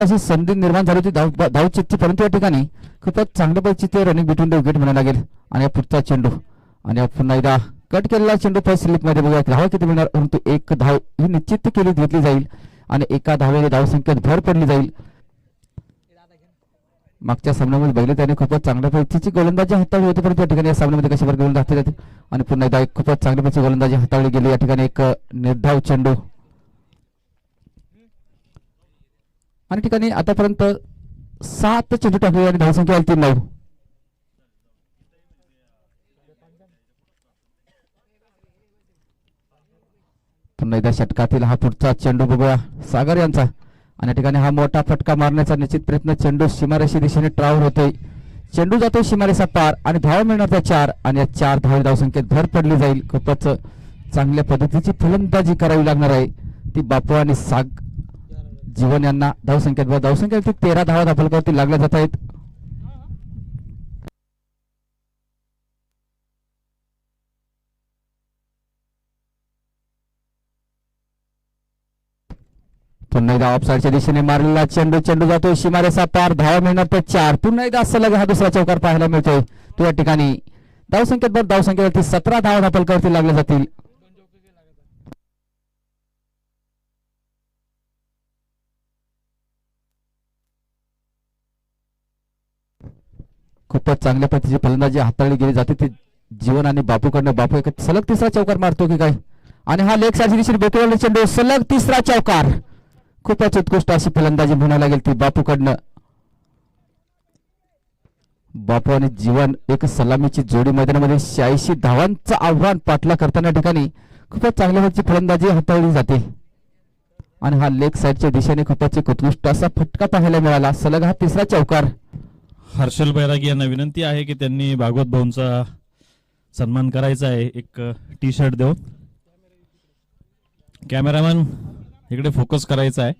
अशी संधी निर्माण झाली होती धाव धावचीतची परंतु या ठिकाणी खूपच चांगल्या पद्धतीची ते रनिंग बिटवीन द विकेट म्हणायला लागेल. आणि हा पुढचा चेंडू. आणि पुन्हा एकदा कट केलेला चेंडू फर्स्ट स्लिपमध्ये बघूया. धावा किती मिळणार? परंतु एक धाव ही निश्चित केली घेतली जाईल. आणि एका धावेने धावसंख्येत भर पडली जाईल. मागच्या सामन्यामध्ये बघितले त्याने खूपच चांगल्या पद्धतीची गोलंदाजी हाताळली होती. परंतु या ठिकाणी या सामन्यामध्ये कशा प्रकारे गोलंदाज हाताळली आणि पुन्हा एकदा एक खूपच चांगल्या पद्धतीची गोलंदाजी हाताळली गेली. या ठिकाणी एक निर्धाव चेंडू. आणि ठिकाणी आतापर्यंत सात चेंडू टाकले आणि धावसंख्या आली तीन नऊ. पुन्हा एकदा षटकातील हा पुढचा चेंडू बघूया. सागर यांचा. आणि या ठिकाणी हा मोठा फटका मारण्याचा निश्चित प्रयत्न चेंडू सीमारेषी दिशेने ट्रावर होतोय. चेंडू जातो सीमारेषा पार आणि धावा मिळणार त्या चार आणि या चार धाव धावसंख्येत भर पडली जाईल. खूपच चांगल्या पद्धतीची फलंदाजी करावी लागणार आहे. ती बापू आणि साग जीवन यांना धावसंख्येत बघा, धावसंख्येत तेरा धावा धापलकावरती लागल्या जात आहेत. पुन्हा एकदा ऑफसाईडच्या दिशेने मारलेला चेंडू चेंडू जातोय. शिमारेचा पार धावा मिळणार तर चार. पुन्हा एकदा सलग हा दुसरा चौकार पाहायला मिळतोय. तो या ठिकाणी धावसंख्येत बरं धावसंख्येवरती सतरा धावा धापलकावरती लागल्या जातील. खूपच चांगल्या पद्धतीची फलंदाजी हाताळली गेली जाते. ती जीवन आणि बापूकडनं बापू एक सलग तिसरा चौकार मारतो की काय? आणि हा लेख साईड दिशेने चेंडू सलग तिसरा चौकार. खूपच उत्कृष्ट अशी फलंदाजी म्हणायला गेली ती बापूकडनं. बापू आणि जीवन एक सलामीची जोडी मैदानामध्ये शहाऐंशी धावांचं आव्हान पाठला करताना ठिकाणी खूपच चांगल्या पद्धतीची फलंदाजी हाताळली जाते. आणि हा लेग साईडच्या दिशेने खूपच एक उत्कृष्ट असा फटका पाहायला मिळाला. सलग हा तिसरा चौकार. हर्षल बैरागी यांना विनंती आहे की त्यांनी भागवत भाऊंचा सन्मान करायचा आहे. एक टी शर्ट देऊन. कॅमेरामॅन इकडे फोकस करायचा आहे.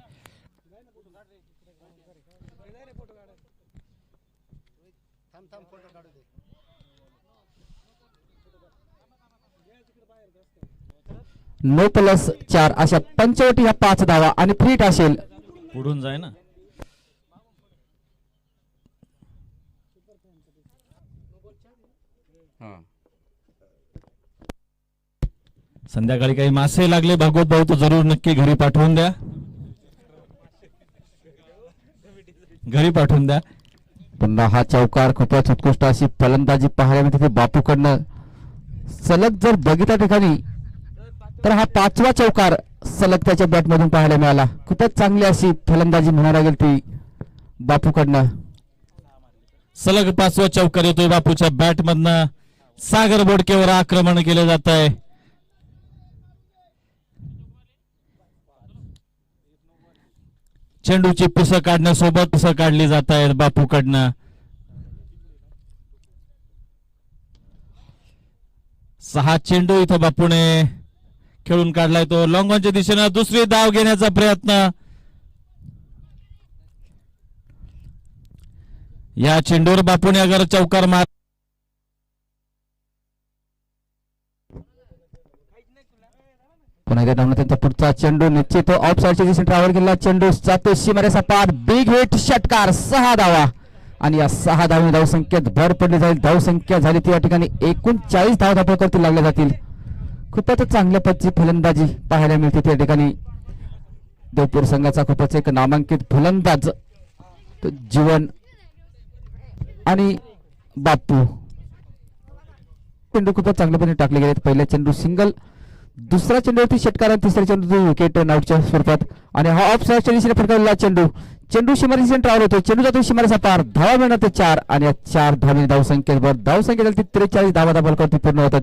नो प्लस चार अशा पंचवटी ह्या पाच धावा आणि फ्रीट असेल पुढून जाय ना. संध्याकाळी काही मासे लागले भागवत भाऊ तर जरूर नक्की घरी पाठवून द्या. घरी पाठवून द्या. पुन्हा हा चौकार खूपच उत्कृष्ट अशी फलंदाजी पाहायला मिळते ते बापूकडनं सलग जर बघितल्या ठिकाणी तर हा पाचवा चौकार सलग त्याच्या बॅट मधून पाहायला मिळाला. खूपच चांगली अशी फलंदाजी म्हणायला गेली ती बापूकडनं. सलग पाचवा चौकार येतोय बापूच्या बॅट मधनं सागर बोडकेवर आक्रमण केलं जात आहे चेंडूची पुसं काढण्यासोबत पुसं काढली जात आहेत बापूकडनं. सहा चेंडू इथं बापूने खेळून काढलाय तो. लॉंगॉनच्या दिशेनं दुसरी धाव घेण्याचा प्रयत्न. या चेंडूवर बापूने अगर चौकार मार पुन्हा एकदा धावणार त्यांचा पुढचा चेंडू. निश्चित ऑफ साईडच्या दिशेने ट्रॅव्हल केला चेंडू जातो. सीमारेचा पार. बिग हिट षटकार. सहा धावा. आणि या सहा धावून धावसंख्येत भर पडली जाईल. धावसंख्या झाली ती या ठिकाणी एकूण चाळीस धाव धापळकरती लागल्या जातील. खूपच चांगल्या पदची फलंदाजी पाहायला मिळते त्या ठिकाणी. देवपूर संघाचा खूपच एक नामांकित फलंदाज. जीवन आणि बापू चेंडू खूपच चांगल्यापणे टाकले गेलेत. पहिला चेंडू सिंगल दुसरा चेंडू चेंडूवरती षटकार आणि तिसरा चेंडू विकेट नाऊटच्या स्वरूपात. आणि हा ऑफ साईडच्या दिशेने फटकारलेला चेंडू. चेंडू शिमारी ट्रॅव्हल होतो चेंडू जातो शिमारीचा पार धावा मिळणार ते चार आणि या चार धावी धावसंख्येवर धावसंख्या झाली ती त्रेचाळीस धावा धाबालकावरती पूर्ण होतात.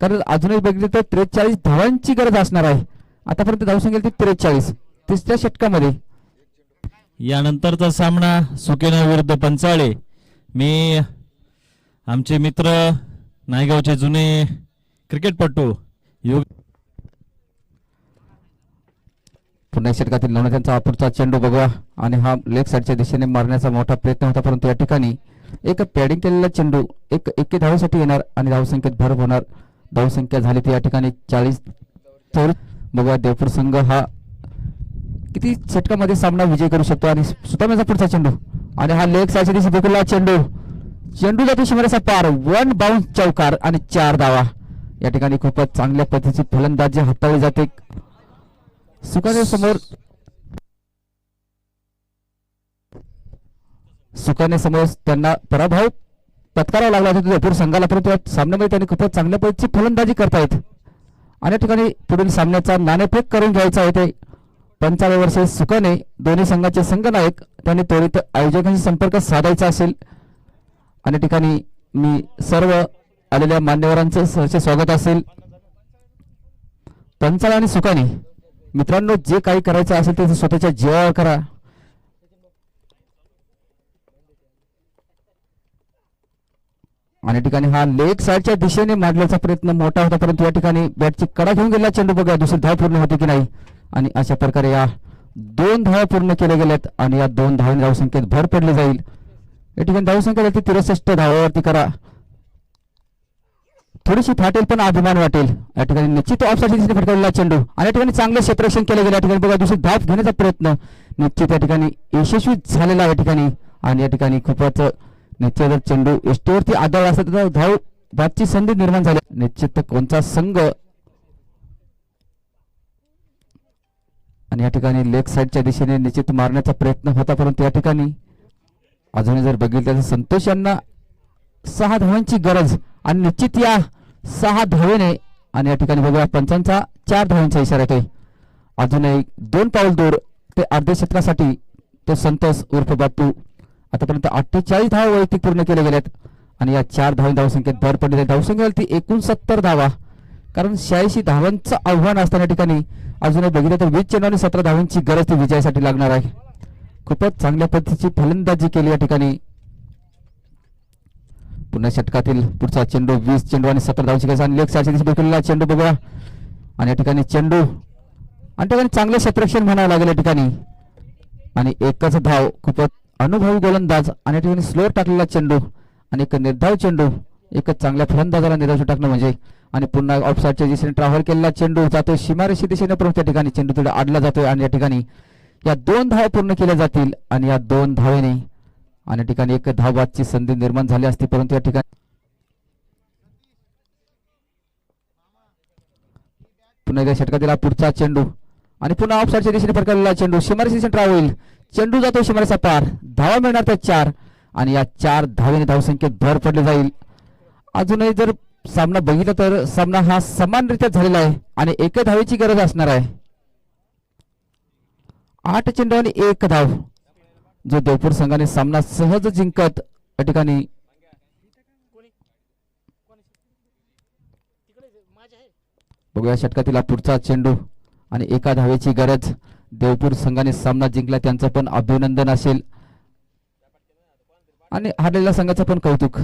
कारण अजूनही बघितलं तर त्रेचाळीस धावांची गरज असणार आहे. आतापर्यंत धावसंख्या ती त्रेचाळीस. तिसऱ्या षटकामध्ये. यानंतरचा सामना सुकेना विरुद्ध पंचाळे. मी आमचे मित्र नायगावचे जुने क्रिकेटपटू योग पुन्हा षटकातील लावण्यात त्यांचा चेंडू बघवा आणि हा लेग साईडच्या दिशेने मारण्याचा मोठा प्रयत्न होता परंतु या ठिकाणी एक पॅडिंग केलेला चेंडू एक एके धावसाठी येणार आणि धावसंख्येत भर होणार. धावसंख्या झाली ती या ठिकाणी चाळीस तर बघवा देवपूर संघ हा किती षटकामध्ये सामना विजय करू शकतो. आणि सुतामेचा पुढचा चेंडू. आणि हा लेग साईडच्या दिवशी देखील चेंडू. चेंडू जातो शिमरेचा पार. वन बाउन्स चौकार आणि चार धावा. या ठिकाणी खूपच चांगल्या पद्धतीची फलंदाजी हाताळली जाते. सुकाने समोर सुकाने समोर त्यांना पराभव पत्करावा लागला होता. जयपूर संघाला परंतु या सामन्यामध्ये त्यांनी खूपच चांगल्या पद्धतीची फलंदाजी करतायत. आणि ठिकाणी पुढील सामन्याचा नाणेफेक करून घ्यायचा आहे ते. पंचावन्न वर्षे सुकाने दोन्ही संघाचे संघनायक. त्यांनी त्वरित आयोजकांशी संपर्क साधायचा असेल. आणि ठिकाणी मी सर्व आलेल्या मान्यवरांचं सहर्ष स्वागत असेल. पंचाळ आणि सुखाने. मित्रांनो जे काही करायचं असेल ते स्वतःच्या जीवावर करा. आणि या ठिकाणी हा लेग साईडच्या दिशेने मारण्याचा प्रयत्न मोठा होता परंतु या ठिकाणी बॅटची कडा घेऊन गेला चेंडू बघा दुसरी धाव पूर्ण होती की नाही? आणि अशा प्रकारे या दोन धावा पूर्ण केल्या गेल्यात आणि या दोन धावांनी धावसंख्येत भर पडली जाईल. या ठिकाणी धावसंख्या जाते तिरसष्ट धावावरती करा. थोडीशी फाटेल पण अभिमान वाटेल. या ठिकाणी निश्चित ऑफसाईड दिशेने फटकावलेला चेंडू. आणि या ठिकाणी चांगलं सेपरेशन केलं गेलं. या ठिकाणी बघा दुसरी धाप घेण्याचा प्रयत्न. निश्चित या ठिकाणी यशस्वी झालेला या ठिकाणी. आणि या ठिकाणी खूपच निश्चित जर चेंडू एसटीवरती आदळ असत तर धाव बादची संधी निर्माण झाली. निश्चित कोणता संघ? आणि या ठिकाणी लेग साईडच्या दिशेने निश्चित मारण्याचा प्रयत्न होता परंतु या ठिकाणी अजूनही जर बघितलं तर संतोष यांना सहा धावांची गरज. आणि निश्चित या सहा धावेने आणि या ठिकाणी बघूया पंचांचा चार धावांचा इशारा येतोय. अजूनही दोन पाऊल दूर ते अर्ध्या शतकासाठी तो संतोष उर्फ बाप्पू. आतापर्यंत अठ्ठेचाळीस धावा वैयक्तिक पूर्ण केले गेल्यात आणि या चार धावी धावसंख्येत भर पडली आहे. धावसंख्या ती एकूण सत्तर धावा. कारण शहाऐंशी धावांचं आव्हान असताना या ठिकाणी अजूनही बघितलं तर वीस चेंडू आणि सतरा धावांची गरज ती विजयासाठी लागणार आहे. खूपच चांगल्या पद्धतीची फलंदाजी केली या ठिकाणी. पुन्हा षटकातील पुढचा चेंडू वीस चेंडू आणि सतरा धावांची गरज आणि लेग साईडच्या चेंडू बघूया. आणि या ठिकाणी चेंडू. आणि ठिकाणी चांगलं क्षेत्रक्षण म्हणावं लागेल या ठिकाणी. आणि एकच धाव खूपच अनुभवी गोलंदाज आणि या ठिकाणी स्लोअर टाकलेला चेंडू आणि एक निर्धाव चेंडू एकच चांगल्या फलंदाजाला निर्धाव टाकणं म्हणजे. आणि पुन्हा ऑफसाईडच्या दिशेने ट्रॅव्हल केलेला चेंडू जातोय. सीमारेषी दिशेने प्रमुख त्या ठिकाणी चेंडू थोडा आडला जातोय आणि या ठिकाणी या दोन धावा पूर्ण केल्या जातील. आणि या दोन धावेने आणि ठिकाणी एक धावबादची संधी निर्माण झाली असती परंतु या ठिकाणी पुन्हा एकदा षटकातील दिला पुढचा चेंडू आणि पुन्हा ऑफसाईडच्या दिशेने फरकलेला चेंडू शिमारी दिशेने होईल. चेंडू जातो शिमारीचा पार. धावा मिळणार त्या चार. आणि या चार धावेने धावसंख्येत भर पडली जाईल. अजूनही जर सामना बघितला तर सामना हा समानरित्या झालेला आहे आणि एक धावेची गरज असणार आहे. आठ चेंडू आणि एक धाव. जो देवपूर संघाने सामना सहज जिंकत या ठिकाणी बघूया षटकातील पुढचा चेंडू आणि एका धावेची गरज. देवपूर संघाने सामना जिंकला त्यांचं पण अभिनंदन असेल. आणि हरलेल्या संघाचं पण कौतुक.